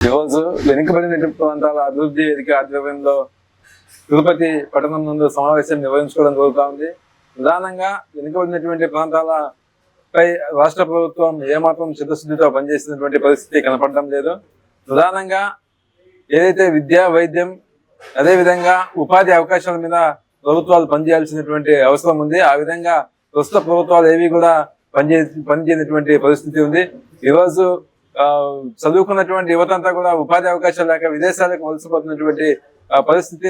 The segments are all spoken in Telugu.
ఈరోజు వెనుకబడిన ప్రాంతాల అభివృద్ధి వేదిక ఆధ్వర్యంలో తిరుపతి పట్టణం నందు సమావేశం నిర్వహించుకోవడం జరుగుతుంది ప్రధానంగా వెనుకబడినటువంటి ప్రాంతాలపై రాష్ట్ర ప్రభుత్వం ఏమాత్రం చిత్తశుద్ధితో పనిచేసినటువంటి పరిస్థితి కనపడడం లేదు. ప్రధానంగా ఏదైతే విద్యా వైద్యం అదేవిధంగా ఉపాధి అవకాశాల మీద ప్రభుత్వాలు పనిచేయాల్సినటువంటి అవసరం ఉంది. ఆ విధంగా ప్రస్తుత ప్రభుత్వాలు ఏవి కూడా పనిచే పనిచేయనటువంటి పరిస్థితి ఉంది. ఈరోజు చదువుకున్నటువంటి యువతంతా కూడా ఉపాధి అవకాశాలు లేక విదేశాలకు వలసపోతున్నటువంటి ఆ, పరిస్థితి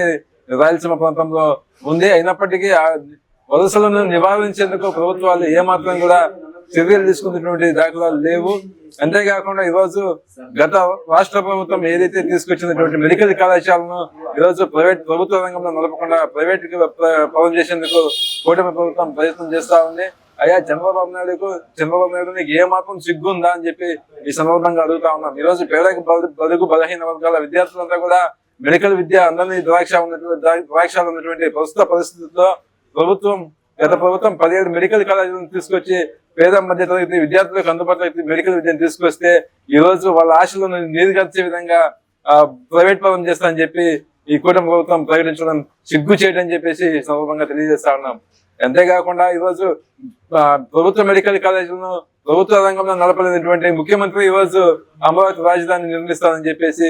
రాయలసీమ ప్రాంతంలో ఉంది. అయినప్పటికీ ఆ వలసలను నివారించేందుకు ప్రభుత్వాలు ఏమాత్రం కూడా చర్యలు తీసుకున్నటువంటి దాఖలాలు లేవు. అంతేకాకుండా ఈరోజు గత రాష్ట్ర ప్రభుత్వం ఏదైతే తీసుకొచ్చినటువంటి మెడికల్ కళాశాలను ఈరోజు ప్రైవేట్ ప్రభుత్వ రంగంలో నడపకుండా ప్రైవేట్ పవన్ చేసేందుకు కూటమి ప్రభుత్వం ప్రయత్నం చేస్తా ఉంది. అయ్యా చంద్రబాబు నాయుడుకు చంద్రబాబు నాయుడు నీకు ఏ మాత్రం సిగ్గుందా అని చెప్పి ఈ సందర్భంగా అడుగుతా ఉన్నాం. ఈ రోజు పేదకు బడు- బలహీన వర్గాల విద్యార్థులంతా కూడా మెడికల్ విద్య అందరినీ ద్రాక్ష ఉన్నటువంటి ద్రాక్షాలు ఉన్నటువంటి ప్రస్తుత పరిస్థితుల్లో ప్రభుత్వం గత ప్రభుత్వం పదిహేడు మెడికల్ కాలేజీలను తీసుకొచ్చి పేద మధ్య తరగతి విద్యార్థులకు అందుబాటులో మెడికల్ విద్యను తీసుకొస్తే ఈ రోజు వాళ్ళ ఆశలను నీరుగర్చే విధంగా ప్రైవేట్ పరం చేస్తా అని చెప్పి ఈ కూటమి ప్రభుత్వం ప్రకటించడం సిగ్గు చేయడం చెప్పేసి సందర్భంగా తెలియజేస్తా ఉన్నాం. అంతేకాకుండా ఈరోజు ప్రభుత్వ మెడికల్ కాలేజీలను ప్రభుత్వ రంగంలో నడపలేనటువంటి ముఖ్యమంత్రి ఈరోజు అమరావతి రాజధాని నిర్మిస్తానని చెప్పేసి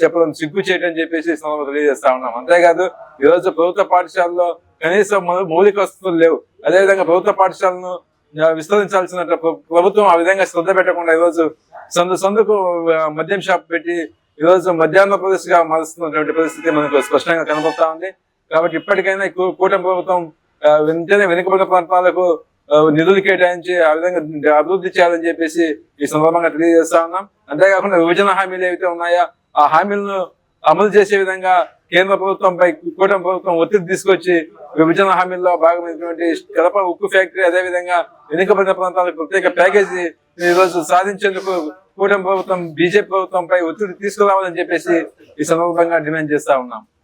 చెప్పడం సిగ్గు చేయడం చెప్పేసి సందర్భంగా తెలియజేస్తా ఉన్నాం. అంతేకాదు ఈరోజు ప్రభుత్వ పాఠశాలలో కనీసం మౌలిక వసతులు లేవు. అదేవిధంగా ప్రభుత్వ పాఠశాలను విస్తరించాల్సిన ప్రభుత్వం ఆ విధంగా శ్రద్ధ పెట్టకుండా ఈరోజు సందు సందుకు మద్యం షాప్ పెట్టి ఈరోజు మధ్యాహ్న ప్రదేశ్గా మారుస్తున్నటువంటి పరిస్థితి మనకు స్పష్టంగా కనబడతా ఉంది. కాబట్టి ఇప్పటికైనా కూటమి ప్రభుత్వం వెంటనే వెనుకబడిన ప్రాంతాలకు నిధులు కేటాయించి ఆ విధంగా అభివృద్ధి చేయాలని చెప్పేసి ఈ సందర్భంగా తెలియజేస్తా ఉన్నాం. అంతేకాకుండా విభజన హామీలు ఏవైతే ఉన్నాయో ఆ హామీలను అమలు చేసే విధంగా కేంద్ర ప్రభుత్వంపై కూటమి ప్రభుత్వం ఒత్తిడి తీసుకొచ్చి విభజన హామీల్లో భాగమైనటువంటి కడప ఉక్కు ఫ్యాక్టరీ అదేవిధంగా వెనుకబడిన ప్రాంతాలకు ప్రత్యేక ప్యాకేజీ ఈరోజు రోజు సాధించేందుకు కూటమి ప్రభుత్వం బీజేపీ ప్రభుత్వంపై ఒత్తిడి తీసుకురావాలని చెప్పేసి ఈ సందర్భంగా డిమాండ్ చేస్తా ఉన్నాం.